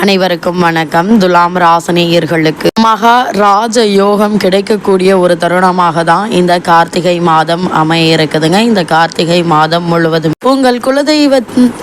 அனைவருக்கும் வணக்கம். துலாம் ராசனேயர்களுக்கு மகா ராஜ யோகம் கிடைக்கக்கூடிய ஒரு தருணமாக தான் இந்த கார்த்திகை மாதம் அமைய இருக்குதுங்க இந்த கார்த்திகை மாதம் முழுவதும் உங்கள் குலதெய்வ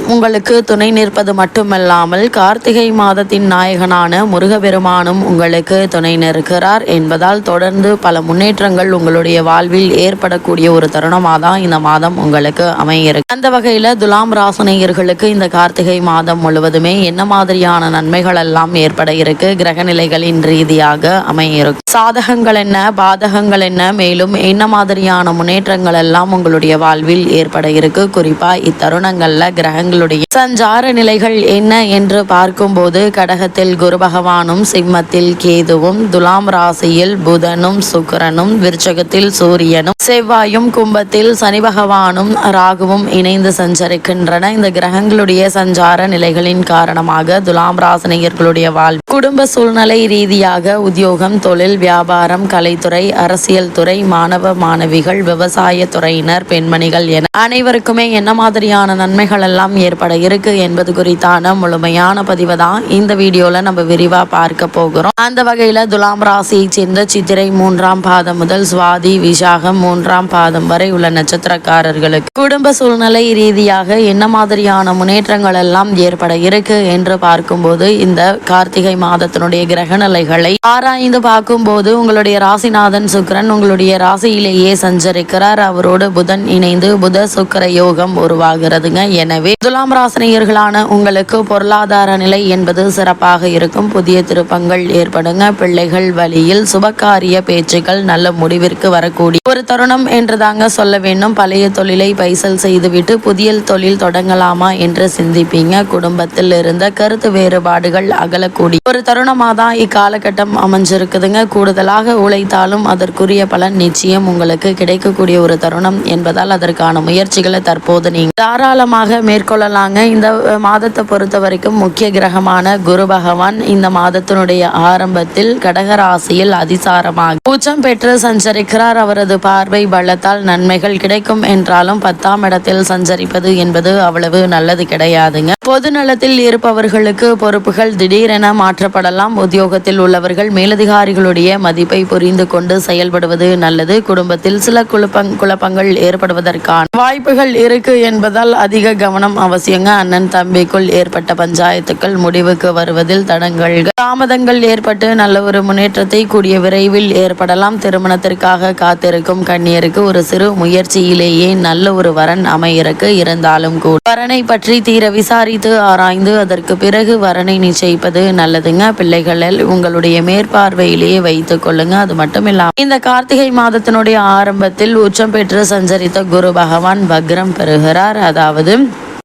உங்களுக்கு துணை நிற்பது மட்டுமல்லாமல் கார்த்திகை மாதத்தின் நாயகனான முருகபெருமானும் உங்களுக்கு துணை நிற்கிறார் என்பதால் தொடர்ந்து பல முன்னேற்றங்கள் உங்களுடைய வாழ்வில் ஏற்படக்கூடிய ஒரு தருணமாக தான் இந்த மாதம் உங்களுக்கு அமைய இருக்கு அந்த வகையில துலாம் ராசனேயர்களுக்கு இந்த கார்த்திகை மாதம் முழுவதுமே என்ன மாதிரியான நன்மைகள் எல்லாம் ஏற்பட இருக்கு. கிரக நிலைகளின் ரீதியாக அமைய சாதகங்கள் என்ன? பாதகங்கள் என்ன? மேலும் என்ன மாதிரியான முன்னேற்றங்கள் எல்லாம் உங்களுடைய வாழ்வில் ஏற்பட இருக்கு? குறிப்பா இத்தருணங்கள்ல கிரகங்களுடைய சஞ்சார நிலைகள் என்ன என்று பார்க்கும்போது கடகத்தில் குரு பகவானும் சிம்மத்தில் கேதுவும் துலாம் ராசியில் புதனும் சுக்கரனும் விருச்சகத்தில் சூரியனும் செவ்வாயும் கும்பத்தில் சனி பகவானும் ராகுவும் இணைந்து சஞ்சரிக்கின்றன. இந்த கிரகங்களுடைய சஞ்சார நிலைகளின் காரணமாக துலாம் ராசினியர்களுடைய வாழ் குடும்ப சூழ்நிலை ரீதியாக உத்தியோகம் தொழில் வியாபாரம் கலைத்துறை அரசியல் துறை மாணவ மாணவிகள் விவசாய துறையினர் பெண்மணிகள் என அனைவருக்குமே என்ன மாதிரியான நன்மைகள் எல்லாம் ஏற்பட இருக்கு என்பது குறித்தான முழுமையான பதிவு தான் இந்த வீடியோல நம்ம விரிவா பார்க்க போகிறோம். அந்த வகையில துலாம் ராசியை சேர்ந்த சித்திரை மூன்றாம் பாதம் முதல் சுவாதி விசாகம் மூன்றாம் பாதம் வரை உள்ள நட்சத்திரக்காரர்களுக்கு குடும்ப சூழ்நிலை ரீதியாக என்ன மாதிரியான முன்னேற்றங்கள் எல்லாம் ஏற்பட இருக்கு என்று பார்க்கும்போது இந்த கார்த்திகை மாதத்தினுடைய கிரக நிலைகளை ஆராய்ந்து பார்க்கும்போது உங்களுடைய ராசிநாதன் சுக்கிரன் உங்களுடைய ராசியிலேயே சஞ்சரிக்கிறார். அவரோடு புதன் இணைந்து புத சுக்கிர யோகம் உருவாகிறதுங்க. எனவே துலாம் ராசினியர்களான உங்களுக்கு பொருளாதார நிலை என்பது சிறப்பாக இருக்கும். புதிய திருப்பங்கள் ஏற்படுங்க. பிள்ளைகள் வழியில் சுபகாரிய பேச்சுக்கள் நல்ல முடிவிற்கு வரக்கூடிய ஒரு தருணம் என்று தாங்க சொல்ல வேண்டும். பழைய தொழிலை பைசல் செய்துவிட்டு புதிய தொழில் தொடங்கலாமா என்று சிந்திப்பீங்க. குடும்பத்தில் இருந்த கருத்து வேறுபாடுகள் அகலக்கூடிய ஒரு தருணமாக தான் இக்காலகட்டம் அமைஞ்சிருக்குதுங்க. கூடுதலாக உழைத்தாலும் அதற்குரிய பலன் நிச்சயம் உங்களுக்கு கிடைக்கக்கூடிய ஒரு தருணம் என்பதால் அதற்கான முயற்சிகளை தற்போது நீங்கள் தாராளமாக மேற்கொள்ளலாங்க. இந்த மாதத்தை பொறுத்த வரைக்கும் முக்கிய கிரகமான குரு பகவான் இந்த மாதத்தினுடைய ஆரம்பத்தில் கடகராசியில் அதிசாரமாக உச்சம் பெற்று சஞ்சரிக்கிறார். அவரது பார்வை பலத்தால் நன்மைகள் கிடைக்கும் என்றாலும் பத்தாம் இடத்தில் சஞ்சரிப்பது என்பது அவ்வளவு நல்லது கிடையாதுங்க. பொது நலத்தில் இருப்பவர்களுக்கு பொறுப்புகள் திடீரென மாற்றப்படலாம். உத்தியோகத்தில் உள்ளவர்கள் மேலதிகாரிகளுடைய மதிப்பை புரிந்து கொண்டு செயல்படுவது நல்லது. குடும்பத்தில் சில குழப்பங் குழப்பங்கள் ஏற்படுவதற்கான வாய்ப்புகள் இருக்கு என்பதால் அதிக கவனம் அவசியங்க. அண்ணன் தம்பிக்குள் ஏற்பட்ட பஞ்சாயத்துக்கள் முடிவுக்கு வருவதில் தடங்கள் தாமதங்கள் ஏற்பட்டு நல்ல ஒரு முன்னேற்றத்தை கூடிய விரைவில் ஏற்படலாம். திருமணத்திற்காக காத்திருக்கும் கண்ணியருக்கு ஒரு சிறு முயற்சியிலேயே நல்ல ஒரு வரன் அமையறக்கு இருந்தாலும் கூட. வரனை பற்றி தீர விசாரித்து ஆராய்ந்து அதற்கு பிறகு வரனை நிச்சயிப்பது நல்லதுங்க பிள்ளைகளில் உங்களுடைய மேற்பார்வையிலேயே வைத்துக் கொள்ளுங்க. அது மட்டும் இல்லாமல் இந்த கார்த்திகை மாதத்தினுடைய ஆரம்பத்தில் உச்சம் பெற்று சஞ்சரித்த குரு பகவான் வக்ரம் பெறுகிறார். அதாவது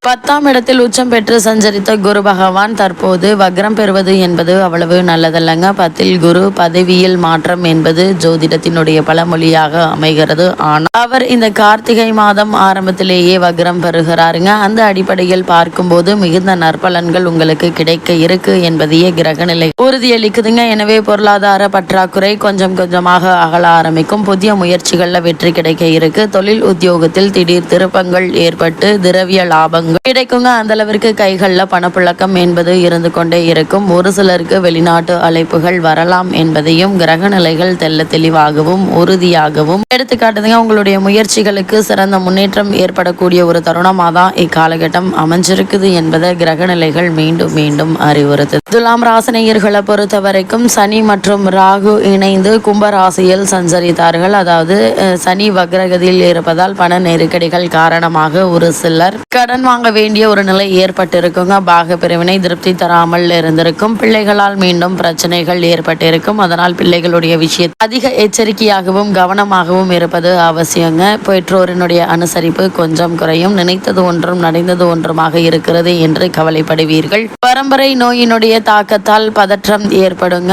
பத்தாம் இடத்தில் உச்சம் பெற்று சஞ்சரித்த குரு பகவான் தற்போது வக்ரம் பெறுவது என்பது அவ்வளவு நல்லதல்லங்க. பத்தில் குரு பதவியில் மாற்றம் என்பது ஜோதிடத்தினுடைய பழமொழியாக அமைகிறது. ஆனால் அவர் இந்த கார்த்திகை மாதம் ஆரம்பத்திலேயே வக்ரம் பெறுகிறாருங்க. அந்த அடிப்படையில் பார்க்கும்போது மிகுந்த நற்பலன்கள் உங்களுக்கு கிடைக்க இருக்கு என்பதையே கிரகநிலை உறுதியளிக்குதுங்க. எனவே பொருளாதார பற்றாக்குறை கொஞ்சம் கொஞ்சமாக அகல ஆரம்பிக்கும். புதிய முயற்சிகளில் வெற்றி கிடைக்க இருக்கு. தொழில் உத்தியோகத்தில் திடீர் திருப்பங்கள் ஏற்பட்டு திரவிய லாபங்கள் கிடைக்குங்க. அந்த அளவிற்கு கைகளில் பணப்புழக்கம் என்பது இருந்து கொண்டே இருக்கும். ஒரு சிலருக்கு வெளிநாட்டு அழைப்புகள் வரலாம் என்பதையும் கிரக நிலைகள் தெல்ல தெளிவாகவும் உறுதியாகவும். எடுத்துக்காட்டுதுங்க உங்களுடைய முயற்சிகளுக்கு சிறந்த முன்னேற்றம் ஏற்படக்கூடிய ஒரு தருணமாக தான் இக்காலகட்டம் அமைஞ்சிருக்குது என்பதை கிரக நிலைகள் மீண்டும் மீண்டும் அறிவுறுத்து. துலாம் ராசினியர்களை பொறுத்த வரைக்கும் சனி மற்றும் ராகு இணைந்து கும்பராசியில் சஞ்சரித்தார்கள். அதாவது சனி வக்ரகதியில் இருப்பதால் பண நெருக்கடிகள் காரணமாக ஒரு சிலர் கடன் வாங்க வேண்டிய ஒரு நிலை ஏற்பட்டிருக்குங்க. பாக பிரிவினை திருப்தி தராமல் இருந்திருக்கும். பிள்ளைகளால் மீண்டும் பிரச்சனைகள் ஏற்பட்டிருக்கும். அதனால் பிள்ளைகளுடைய விஷயம் அதிக எச்சரிக்கையாகவும் கவனமாகவும் இருப்பது அவசியங்க. பெற்றோரினுடைய அனுசரிப்பு கொஞ்சம் குறையும். நினைத்தது ஒன்றும் நடந்தது ஒன்றுமாக இருக்கிறது என்று கவலைப்படுவீர்கள். பரம்பரை நோயினுடைய தாக்கத்தால் பதற்றம் ஏற்படுங்க.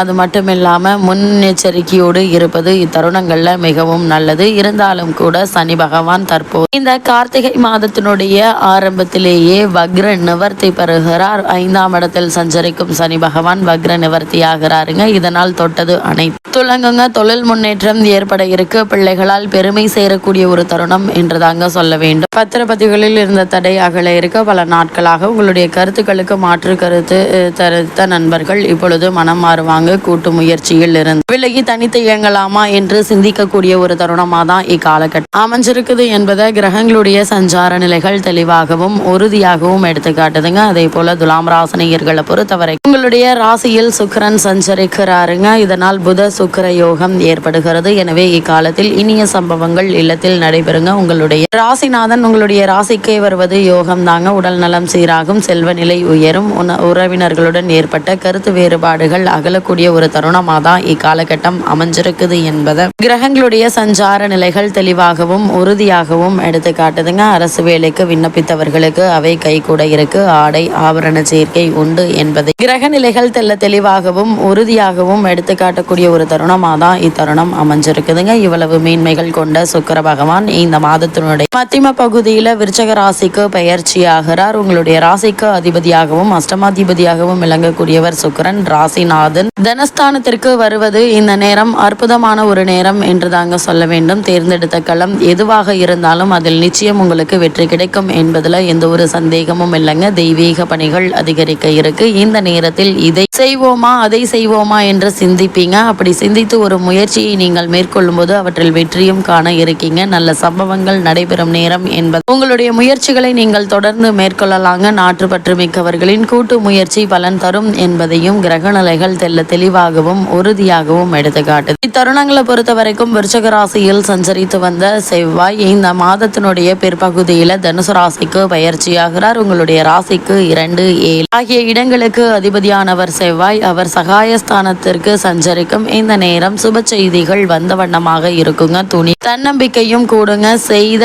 அது மட்டும் இல்லாம முன்னெச்சரிக்கையோடு இருப்பது இத்தருணங்கள்ல மிகவும் நல்லது. இருந்தாலும் கூட சனி பகவான் தற்போது இந்த கார்த்திகை மாதத்தினுடைய ஆரம்பத்திலேயே வக்ர நிவர்த்தி பெறுகிறார். ஐந்தாம் இடத்தில் சஞ்சரிக்கும் சனி பகவான் வக்ர நிவர்த்தி ஆகிறாருங்க. இதனால் தொட்டது அனைத்து துலங்குங்க தொழில் முன்னேற்றம் ஏற்பட இருக்கு. பிள்ளைகளால் பெருமை சேரக்கூடிய ஒரு தருணம் என்று தாங்க சொல்ல வேண்டும். பத்திரப்பதிவுகளில் இருந்த தடை அகல இருக்க. பல நாட்களாக உங்களுடைய கருத்துக்களுக்கு மாற்று கருத்து தருத்த நண்பர்கள் இப்பொழுது மனம் மாறுவாங்க. கூட்டு முயற்சியில் இருந்து விலகி தனித்து இயங்கலாமா என்று சிந்திக்கக்கூடிய ஒரு தருணமாக தான் இக்காலகட்டம். அமைஞ்சிருக்குது என்பதை கிரகங்களுடைய சஞ்சார நிலைகள் தெளிவாக தெளிவாகவும் உறுதியாகவும் எடுத்து காட்டுதுங்க. அதே போல துலாம் ராசினியர்களை பொறுத்தவரை உங்களுடைய ராசியில் சுக்கரன் சஞ்சரிக்கிறாருங்க. இதனால் புத சுக்கிர யோகம் ஏற்படுகிறது. எனவே இக்காலத்தில் இனிய சம்பவங்கள் இல்லத்தில் நடைபெறுங்க. உங்களுடைய ராசிநாதன் உங்களுடைய ராசிக்கே வருவது யோகம் தாங்க. உடல் நலம் சீராகும் செல்வ நிலை உயரும். உறவினர்களுடன் ஏற்பட்ட கருத்து வேறுபாடுகள் அகலக்கூடிய ஒரு தருணமாக தான் இக்காலகட்டம் அமைஞ்சிருக்குது என்பதை கிரகங்களுடைய சஞ்சார நிலைகள் தெளிவாகவும் உறுதியாகவும் எடுத்து காட்டுதுங்க. அரசு வேலைக்கு விண்ணப்பித்து விண்ணப்பித்தவர்களுக்கு அவை கைகூட இருக்கு. ஆடை ஆபரண சேர்க்கை உண்டு என்பதை கிரக நிலைகள் தெல்ல தெளிவாகவும் உறுதியாகவும் எடுத்து காட்டக்கூடிய ஒரு தருணமாக தான் இத்தருணம் அமைஞ்சிருக்குதுங்க. இவ்வளவு மேன்மைகள் கொண்ட சுக்கர பகவான் இந்த மாதத்தினுடைய மத்திம பகுதியில் விருச்சக ராசிக்கு பயிற்சி ஆகிறார் உங்களுடைய ராசிக்கு அதிபதியாகவும் அஷ்டமாதிபதியாகவும் விளங்கக்கூடியவர் சுக்கிரன் ராசிநாதன். தனஸ்தானத்திற்கு வருவது இந்த நேரம் அற்புதமான ஒரு நேரம் என்று தாங்க சொல்ல வேண்டும். தேர்ந்தெடுத்த களம் எதுவாக இருந்தாலும் அதில் நிச்சயம் உங்களுக்கு வெற்றி கிடைக்கும் என்பது என்பதில் எந்த ஒரு சந்தேகமும் இல்லைங்க. தெய்வீக பணிகள் அதிகரிக்க இருக்கு. இந்த நேரத்தில் இதை செய்வோமா அதை செய்வோமா என்று சிந்திப்பீங்க. அப்படி சிந்தித்து ஒரு முயற்சியை நீங்கள் மேற்கொள்ளும் போது அவற்றில் வெற்றியும் காண இருக்கீங்க. நல்ல சம்பவங்கள் நடைபெறும் நேரம் என்பது உங்களுடைய முயற்சிகளை நீங்கள் தொடர்ந்து மேற்கொள்ளலாங்க. பற்று மிக்கவர்களின் கூட்டு முயற்சி பலன் தரும் என்பதையும் கிரக நிலைகள் தெல்ல தெளிவாகவும் உறுதியாகவும் எடுத்துக்காட்டுது. இத்தருணங்களை பொறுத்த வரைக்கும் விருச்சக ராசியில் சஞ்சரித்து வந்த செவ்வாய் இந்த மாதத்தினுடைய பிற்பகுதியில தனுசு ராசிக்கு பயிற்சியாகிறார். உங்களுடைய ராசிக்கு இரண்டு ஏழு. ஆகிய இடங்களுக்கு அதிபதியானவர் செவ்வாய் அவர் சகாயஸ்தானத்திற்கு சஞ்சரிக்கும். இந்த நேரம் சுப செய்திகள் வந்த வண்ணமாக இருக்குங்க. துணி தன்னம்பிக்கையும் கூடுங்க. செய்த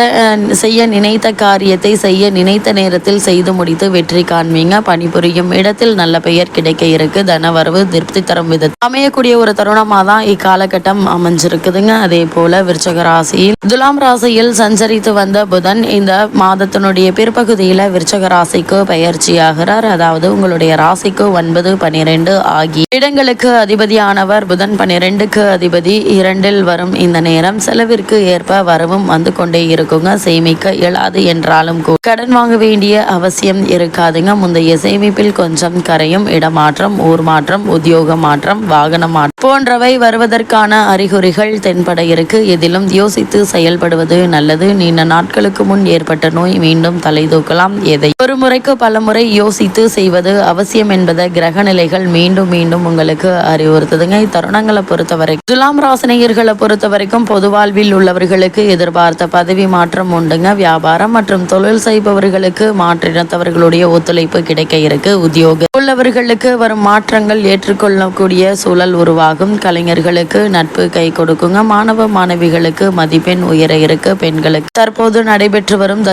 செய்ய நினைத்த காரியத்தை செய்ய நினைத்த நேரத்தில் செய்து முடித்து வெற்றி காண்பீங்க. பணிபுரியும் இடத்தில் நல்ல பெயர் கிடைக்க இருக்கு. தனவரவு திருப்தி தரும் விதத்தில். அமையக்கூடிய ஒரு தருணமாக தான் இக்காலகட்டம் அமைஞ்சிருக்குதுங்க. அதே போல விருச்சக ராசியில் துலாம் ராசியில் சஞ்சரித்து வந்த புதன் இந்த மாதத்தினுடைய பிற்பகுதியில் விருச்சக ராசிக்கு பயிற்சியாகிறார். அதாவது உங்களுடைய ராசிக்கு ஒன்பது பனிரெண்டு ஆகிய இடங்களுக்கு அதிபதியானவர் புதன் பனிரெண்டுக்கு அதிபதி. இரண்டில் வரும் இந்த நேரம் செலவிற்கு ஏற்ப வரவும் வந்து கொண்டே இருக்குங்க. சேமிக்க இயலாது என்றாலும் கடன் வாங்க வேண்டிய அவசியம் இருக்காதுங்க. முந்தைய சேமிப்பில் கொஞ்சம் கரையும் இடமாற்றம் ஊர் மாற்றம் உத்தியோக மாற்றம் வாகன மாற்றம் போன்றவை வருவதற்கான அறிகுறிகள் தென்பட இருக்கு. எதிலும் யோசித்து செயல்படுவது நல்லது. நீண்ட நாட்களுக்கு முன் ஏற்பட்ட நோய் மீண்டும் தலை தூக்கலாம் எதை. ஒரு முறைக்கு பல முறை யோசித்து செய்வது அவசியம் என்பதை கிரக நிலைகள் மீண்டும் மீண்டும் உங்களுக்கு அறிவுறுத்துதுங்க. இத்தருணங்களை பொறுத்தவரை துலாம் ராசினியர்களை பொறுத்த வரைக்கும் பொது வாழ்வில் உள்ளவர்களுக்கு எதிர்பார்த்த பதவி மாற்றம் உண்டுங்க. வியாபாரம் மற்றும் தொழில் செய்பவர்களுக்கு மாற்றினத்தவர்களுடைய ஒத்துழைப்பு கிடைக்க இருக்கு. உத்தியோக உள்ளவர்களுக்கு வரும் மாற்றங்கள் ஏற்றுக்கொள்ளக்கூடிய சூழல் உருவாகும். கலைஞர்களுக்கு நட்பு கை கொடுக்குங்க. மாணவ மாணவிகளுக்கு மதிப்பெண் உயர இருக்கு. பெண்களுக்கு தற்போது நடைபெற்று வரும்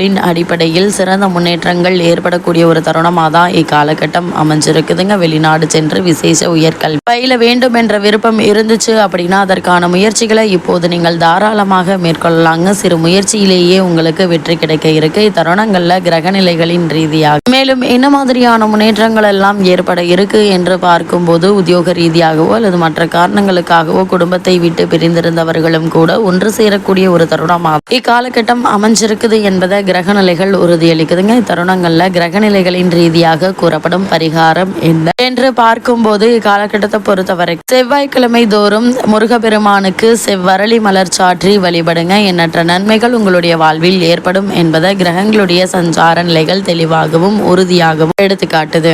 தசாபுக்திகளின் அடிப்படையில் சிறந்த முன்னேற்றங்கள் ஏற்படக்கூடிய ஒரு தருணமாக தான் இக்காலகட்டம் அமைஞ்சிருக்குதுங்க. வெளிநாடு சென்று விசேஷ உயர்கல்வி. பயில வேண்டும் என்ற விருப்பம் இருந்துச்சு அப்படின்னா அதற்கான முயற்சிகளை இப்போது நீங்கள் தாராளமாக மேற்கொள்ளலாங்க. சிறு முயற்சியிலேயே உங்களுக்கு வெற்றி கிடைக்க இருக்கு. இத்தருணங்கள்ல கிரகநிலைகளின் ரீதியாக. மேலும் என்ன மாதிரியான முன்னேற்றங்கள் எல்லாம் ஏற்பட இருக்கு என்று பார்க்கும்போது உத்தியோக ரீதியாகவோ அல்லது மற்ற காரணங்களுக்காகவோ குடும்பத்தை விட்டு பிரிந்திருந்தவர்களும் கூட ஒன்று சேரக்கூடிய ஒரு தருணமாகும். இக்காலகட்டம் அமைஞ்சிருக்குது என்பதை கிரகநிலைகள் உறுதியளிக்குதுங்க. இத்தருணங்கள்ல கிரகநிலைகளின் ரீதியாக கூறப்படும் பரிகாரம் என்ன என்று பார்க்கும்போது இக்காலகட்டத்தை பொறுத்தவரை செவ்வாய்க்கிழமை தோறும் முருகப்பெருமானுக்கு செவ்வரளி மலர் சாற்றி வழிபடுங்க. எண்ணற்ற நன்மைகள் உங்களுடைய வாழ்வில் ஏற்படும் என்பதை கிரகங்களுடைய சஞ்சார நிலைகள் தெளிவாகவும் உறுதியாகவும் எடுத்துக்காட்டுது.